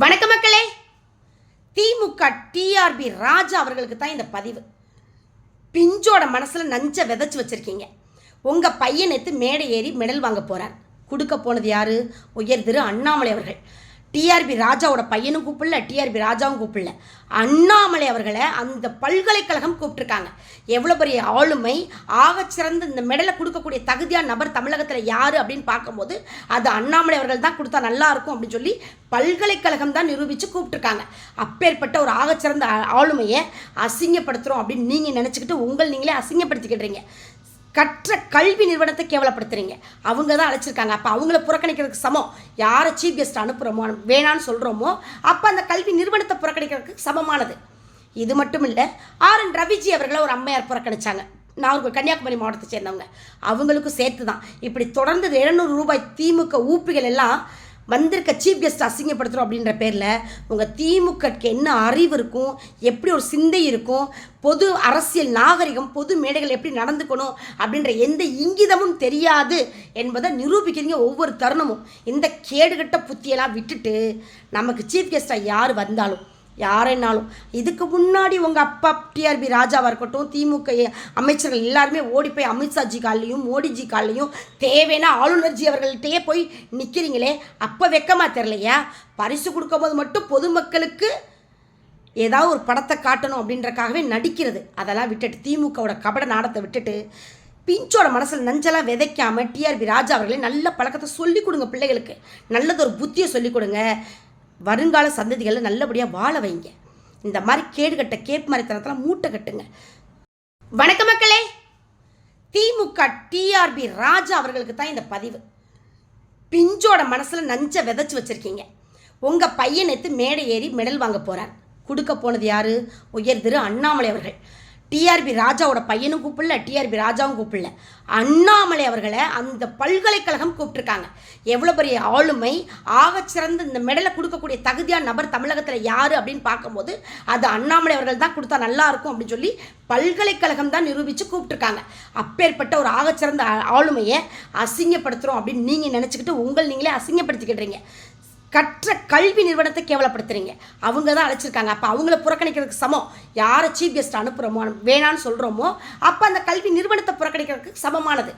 வணக்க மக்களே. திமுக டிஆர்பி ராஜா அவர்களுக்கு தான் இந்த பதிவு. பிஞ்சோட மனசில் நஞ்ச விதைச்சி வச்சிருக்கீங்க. உங்கள் பையன் எடுத்து மேடை ஏறி மெடல் வாங்க போகிறார் கொடுக்க போனது யாரு? உயர் திரு அண்ணாமலை அவர்கள். டிஆர்பி ராஜாவோட பையனும் கூப்பிடல டிஆர்பி ராஜாவும் கூப்பிடல. அண்ணாமலை அவர்களை அந்த பல்கலைக்கழகம் கூப்பிட்டுருக்காங்க. எவ்வளோ பெரிய ஆளுமை ஆகச்சிறந்த இந்த மெடலை கொடுக்கக்கூடிய தகுதியான நபர் தமிழகத்தில் யார் அப்படின்னு பார்க்கும்போது அது அண்ணாமலை அவர்கள் தான் கொடுத்தா நல்லா இருக்கும் அப்படின்னு சொல்லி பல்கலைக்கழகம் தான் நிரூபித்து கூப்பிட்டுருக்காங்க. அப்பேற்பட்ட ஒரு ஆகச்சிறந்த ஆளுமையை அசிங்கப்படுத்துகிறோம் அப்படின்னு நீங்கள் நினச்சிக்கிட்டு உங்கள் நீங்களே அசிங்கப்படுத்திக்கிட்டுறீங்க. கற்ற கல்வி நிறுவனத்தை கேவலப்படுத்துறீங்க. அவங்க தான் அழைச்சிருக்காங்க. அப்போ அவங்கள புறக்கணிக்கிறதுக்கு சமம். யாரை சீஃப் கெஸ்ட் அனுப்புகிறோமோ வேணான்னு சொல்கிறோமோ அப்போ அந்த கல்வி நிறுவனத்தை புறக்கணிக்கிறதுக்கு சமமானது. இது மட்டும் இல்லை ஆர். என். ரவிஜி அவர்களை ஒரு அம்மையார் புறக்கணிச்சாங்க. நாகர்கோவில் கன்னியாகுமரி மாவட்டத்தை சேர்ந்தவங்க. அவங்களுக்கும் சேர்த்து தான் இப்படி தொடர்ந்து எழுநூறு ரூபாய் திமுக ஊப்பிகள் எல்லாம் வந்திருக்க சீஃப் கெஸ்ட் அசிங்கப்படுத்துகிறோம் அப்படின்ற பேரில் உங்கள் திமுகக்கு என்ன அறிவு இருக்கும்? எப்படி ஒரு சிந்தை இருக்கும்? பொது அரசியல் நாகரிகம் பொது மேடைகள் எப்படி நடந்துக்கணும்? அப்படின்ற எந்த இங்கிதமும் தெரியாது என்பதை நிரூபிக்கிறீங்க ஒவ்வொரு தருணமும். இந்த கேடுகட்ட புத்தியெல்லாம் விட்டுட்டு நமக்கு சீஃப் கெஸ்ட்டாக யார் வந்தாலும் யாரைனாலும் இதுக்கு முன்னாடி உங்கள் அப்பா டிஆர்பி ராஜாவாக இருக்கட்டும் திமுக அமைச்சர்கள் எல்லாருமே ஓடி போய் அமித்ஷாஜி கால்லையும் மோடிஜி காலையும் தேவைன்னா ஆளுநர்ஜி அவர்கள்ட்டையே போய் நிற்கிறீங்களே அப்போ வெக்கமாக தெரிலையா பரிசு கொடுக்கும்போது மட்டும் பொதுமக்களுக்கு ஏதாவது ஒரு படத்தை காட்டணும் அப்படின்றக்காகவே நடிக்கிறது. அதெல்லாம் விட்டுட்டு திமுகவோட கபட நாடத்தை விட்டுட்டு பிஞ்சோட மனசில் நஞ்செல்லாம் விதைக்காமல் டிஆர்பி ராஜா அவர்களே நல்ல பழக்கத்தை சொல்லிக் கொடுங்க பிள்ளைகளுக்கு. நல்லது ஒரு புத்தியை சொல்லிக் கொடுங்க. வருங்கால சந்ததிகளை நல்லபடியாக வாழ வைங்க. இந்த மாதிரி கேடுகட்ட கேப் மாதிரி மூட்டை கட்டுங்க. வணக்க மக்களே. திமுக டிஆர்பி ராஜா அவர்களுக்கு தான் இந்த பதிவு. பிஞ்சோட மனசில் நஞ்ச விதைச்சி வச்சிருக்கீங்க. உங்கள் பையன் மேடை ஏறி மெடல் வாங்க போகிறார் கொடுக்க போனது யாரு? உயர் திரு அண்ணாமலை அவர்கள். டிஆர்பி ராஜாவோட பையனும் கூப்பிடல டிஆர்பி ராஜாவும் கூப்பிடல. அண்ணாமலை அவர்களை அந்த பல்கலைக்கழகம் கூப்பிட்டுருக்காங்க. எவ்வளோ பெரிய ஆளுமை ஆகச்சிறந்த இந்த மெடலை கொடுக்கக்கூடிய தகுதியான நபர் தமிழகத்தில் யார் அப்படின்னு பார்க்கும்போது அது அண்ணாமலை அவர்கள் தான் கொடுத்தா நல்லா இருக்கும் அப்படின்னு சொல்லி பல்கலைக்கழகம் தான் நிரூபித்து கூப்பிட்டுருக்காங்க. அப்பேற்பட்ட ஒரு ஆகச்சிறந்த ஆளுமையை அசிங்கப்படுத்துகிறோம் அப்படின்னு நீங்கள் நினச்சிக்கிட்டு உங்கள் நீங்களே அசிங்கப்படுத்திக்கிட்டுறீங்க. கற்ற கல்வி நிறுவனத்தை கேவலப்படுத்துறீங்க. அவங்க தான் அழைச்சிருக்காங்க. அப்போ அவங்கள புறக்கணிக்கிறதுக்கு சமம். யாரை சீஃப் கெஸ்ட் அனுப்புகிறோமோ வேணான்னு சொல்கிறோமோ அப்போ அந்த கல்வி நிறுவனத்தை புறக்கணிக்கிறதுக்கு சமமானது.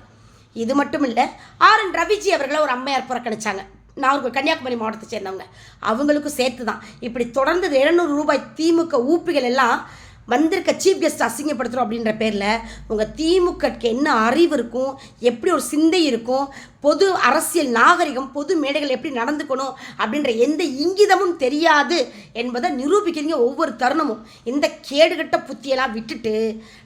இது மட்டும் இல்லை ஆர் என் ரவிஜி அவர்களை ஒரு அம்மையார் புறக்கணிச்சாங்க. நாகர்கோவில் கன்னியாகுமரி மாவட்டத்தை சேர்ந்தவங்க. அவங்களுக்கும் சேர்த்து தான் இப்படி தொடர்ந்து எழுநூறு ரூபாய் திமுக ஊப்பிகள் எல்லாம் வந்திருக்க சீஃப் கெஸ்ட் அசிங்கப்படுத்துகிறோம் அப்படின்ற பேரில் உங்கள் திமுகக்கு என்ன அறிவு இருக்கும் எப்படி ஒரு சிந்தை இருக்கும் பொது அரசியல் நாகரிகம் பொது மேடைகள் எப்படி நடந்துக்கணும் அப்படின்ற எந்த இங்கிதமும் தெரியாது என்பதை நிரூபிக்கிறீங்க ஒவ்வொரு தருணமும். இந்த கேடுகட்ட புத்தியெல்லாம் விட்டுட்டு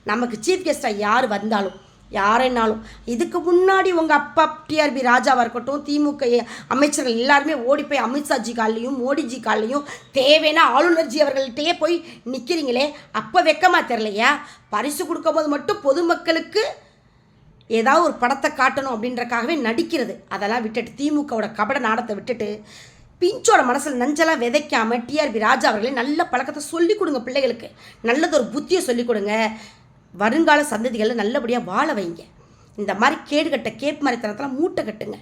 நமக்கு சீஃப் கெஸ்ட்டாக யார் வந்தாலும் யாரைனாலும் இதுக்கு முன்னாடி உங்கள் அப்பா டிஆர்பி ராஜாவாக இருக்கட்டும் திமுக அமைச்சர்கள் எல்லாருமே ஓடி போய் அமித்ஷாஜி காலையும் மோடிஜி காலையும் தேவைன்னா ஆளுநர்ஜி அவர்கள்ட்டே போய் நிற்கிறீங்களே அப்போ வெக்கமாக தெரிலையா பரிசு கொடுக்கும்போது மட்டும் பொதுமக்களுக்கு ஏதாவது ஒரு படத்தை காட்டணும் அப்படின்றக்காகவே நடிக்கிறது. அதெல்லாம் விட்டுட்டு திமுகவோட கபட நாடத்தை விட்டுட்டு பிஞ்சோட மனசில் நஞ்செல்லாம் விதைக்காமல் டிஆர்பி ராஜா அவர்களே நல்ல பழக்கத்தை சொல்லிக் கொடுங்க பிள்ளைகளுக்கு. நல்லதொரு புத்தியை சொல்லிக் கொடுங்க. வருங்கால சந்ததிகளை நல்லபடியாக வாழ வைங்க. இந்த மாதிரி கேடுகட்ட கேப் மாதிரி மூட்டை கட்டுங்க.